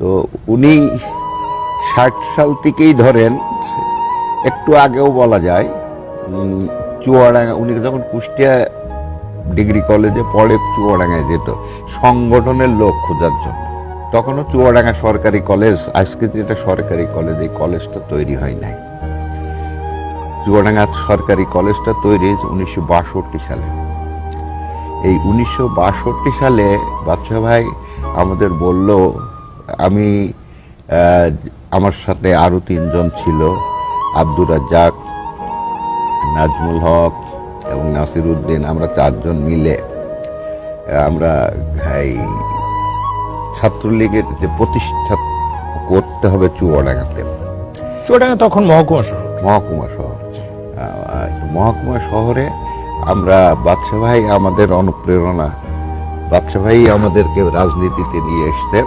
তো উনি ষাট সাল থেকেই ধরেন, একটু আগেও বলা যায় চুয়াডাঙ্গা, উনি যখন কুষ্টিয়া ডিগ্রি কলেজে পড়ে চুয়াডাঙ্গায় যেত, সংগঠনের লোক খোঁজার জন্য। তখনও চুয়াডাঙ্গা সরকারি কলেজ, আজকে যেটা সরকারি কলেজ, এই কলেজটা তৈরি হয় নাই। চুয়াডাঙ্গা সরকারি কলেজটা তৈরি হয়েছে উনিশশো বাষট্টি সালে। এই উনিশশো বাষট্টি সালে বাচ্চা ভাই আমাদের বলল আমি আমার সাথে আরও তিনজন ছিল আব্দুর রাজ্জাক নাজমুল হক এবং নাসির উদ্দিন। আমরা চারজন মিলে আমরা এই ছাত্রলীগের যে প্রতিষ্ঠা করতে হবে চুয়াডাঙ্গাতে চুয়াডাঙ্গা তখন মহকুমা শহর। মহকুমা শহর। মহকুমা শহরে আমরা বাদশা ভাই আমাদের অনুপ্রেরণা বাদশা ভাই আমাদেরকে রাজনীতিতে নিয়ে এসতে